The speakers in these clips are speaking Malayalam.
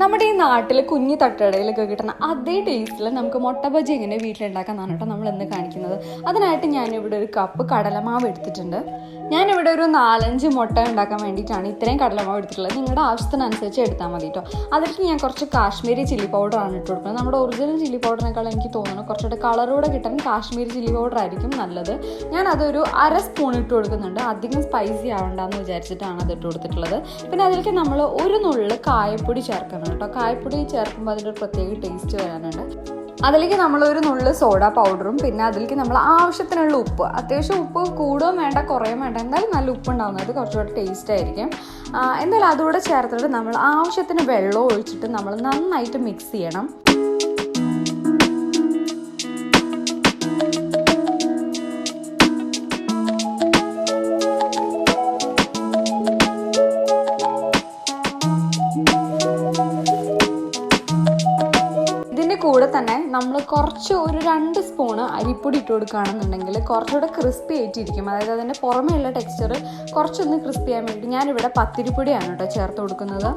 നമ്മുടെ ഈ നാട്ടിൽ കുഞ്ഞു തട്ടുകടയിലൊക്കെ കിട്ടുന്ന അതേ ടേസ്റ്റിൽ നമുക്ക് മുട്ട ബജി എങ്ങനെ വീട്ടിലുണ്ടാക്കാന്നാണ് കേട്ടോ നമ്മൾ ഇന്ന് കാണിക്കുന്നത്. അതിനായിട്ട് ഞാനിവിടെ ഒരു കപ്പ് കടലമാവ് എടുത്തിട്ടുണ്ട്. ഞാനിവിടെ ഒരു നാലഞ്ച് മുട്ട ഉണ്ടാക്കാൻ വേണ്ടിയിട്ടാണ് ഇത്രയും കടലമാവ് എടുത്തിട്ടുള്ളത്. നിങ്ങളുടെ ആവശ്യത്തിനനുസരിച്ച് എടുത്താൽ മതി കേട്ടോ അതിലേക്ക് ഞാൻ കുറച്ച് കാശ്മീരി ചില്ലി പൗഡറാണ് ഇട്ട് കൊടുക്കുന്നത്. നമ്മുടെ ഒറിജിനൽ ചില്ലി പൗഡറിനേക്കാൾ എനിക്ക് തോന്നുന്നു കുറച്ചുകൂടെ കളറോടെ കിട്ടാൻ കാശ്മീരി ചില്ലി പൗഡർ ആയിരിക്കും നല്ലത്. ഞാൻ അതൊരു അര സ്പൂൺ ഇട്ട് കൊടുക്കുന്നുണ്ട്. അധികം സ്പൈസി ആവണ്ടെന്ന് വിചാരിച്ചിട്ടാണ് അത് ഇട്ട് കൊടുത്തിട്ടുള്ളത്. പിന്നെ അതിലേക്ക് നമ്മൾ ഒരു നുള്ളിൽ കായപ്പൊടി ചേർക്കണം. കേട്ടോ. കായ്പൊടി ചേർക്കുമ്പോൾ അതിന്റെ ഒരു പ്രത്യേക ടേസ്റ്റ് വരാനുണ്ട്. അതിലേക്ക് നമ്മളൊരു നുള്ള് സോഡ പൗഡറും പിന്നെ അതിലേക്ക് നമ്മൾ ആവശ്യത്തിനുള്ള ഉപ്പ്. അത്യാവശ്യം ഉപ്പ് കൂടുകയും വേണ്ട കുറയും വേണ്ട. എന്തായാലും നല്ല ഉപ്പ് ഉണ്ടാകുന്നത് കുറച്ചുകൂടെ ടേസ്റ്റ് ആയിരിക്കും. എന്തായാലും അതുകൂടെ ചേർത്തിട്ട് നമ്മൾ ആവശ്യത്തിന് വെള്ളം ഒഴിച്ചിട്ട് നമ്മൾ നന്നായിട്ട് മിക്സ് ചെയ്യണം. കൂടെ തന്നെ നമ്മൾ കുറച്ച് ഒരു രണ്ട് സ്പൂണ് അരിപ്പൊടി ഇട്ട് കൊടുക്കുകയാണെന്നുണ്ടെങ്കിൽ കുറച്ചുകൂടെ ക്രിസ്പി ആയിട്ടിരിക്കും. അതായത് അതിന്റെ പുറമേയുള്ള ടെക്സ്ചർ കുറച്ചൊന്ന് ക്രിസ്പി ആകാൻ വേണ്ടി ഞാനിവിടെ പത്തിരിപ്പൊടിയാണ് കേട്ടോ ചേർത്ത് കൊടുക്കുന്നത്.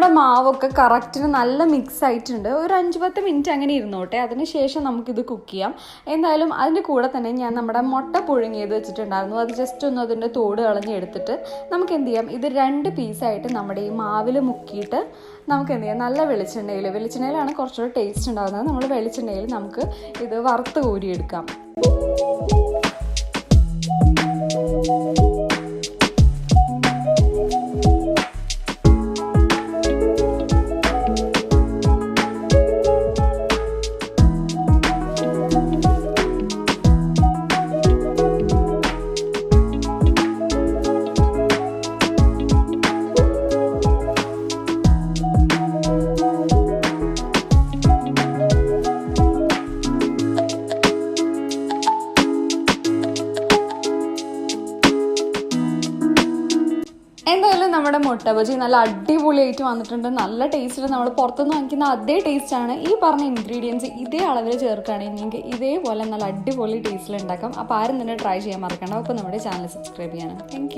നമ്മുടെ മാവൊക്കെ കറക്റ്റിന് നല്ല മിക്സ് ആയിട്ടുണ്ട്. ഒരു അഞ്ച് പത്ത് മിനിറ്റ് അങ്ങനെ ഇരുന്നോട്ടെ. അതിന് ശേഷം നമുക്കിത് കുക്ക് ചെയ്യാം. എന്തായാലും അതിന്റെ കൂടെ തന്നെ ഞാൻ നമ്മുടെ മുട്ട പുഴുങ്ങിയത് വെച്ചിട്ടുണ്ടായിരുന്നു. അത് ജസ്റ്റ് ഒന്ന് അതിന്റെ തോട് കളഞ്ഞ് എടുത്തിട്ട് നമുക്ക് എന്ത് ചെയ്യാം? ഇത് രണ്ട് പീസായിട്ട് നമ്മുടെ ഈ മാവിൽ മുക്കിയിട്ട് നമുക്ക് എന്ത് ചെയ്യാം? നല്ല വെളിച്ചെണ്ണയിൽ വെളിച്ചെണ്ണയിലാണ് കുറച്ചുകൂടെ ടേസ്റ്റ് ഉണ്ടാകുന്നത് നമ്മൾ വെളിച്ചെണ്ണയിൽ നമുക്ക് ഇത് വറുത്ത് കോരിയെടുക്കാം. നമ്മുടെ മുട്ട ബജി നല്ല അടിപൊളിയായിട്ട് വന്നിട്ടുണ്ട്. നല്ല ടേസ്റ്റിൽ നമ്മൾ പുറത്തുനിന്ന് വാങ്ങിക്കുന്ന അതേ ടേസ്റ്റ് ആണ്. ഈ പറഞ്ഞ ഇൻഗ്രീഡിയൻസ് ഇതേ അളവിൽ ചേർക്കുകയാണെങ്കിൽ ഇതേപോലെ നല്ല അടിപൊളി ടേസ്റ്റിൽ ഉണ്ടാക്കാം. അപ്പോൾ ആരും തന്നെ ട്രൈ ചെയ്യാൻ മറക്കണ്ട. അപ്പോൾ നമ്മുടെ ചാനൽ സബ്സ്ക്രൈബ് ചെയ്യണം താങ്ക്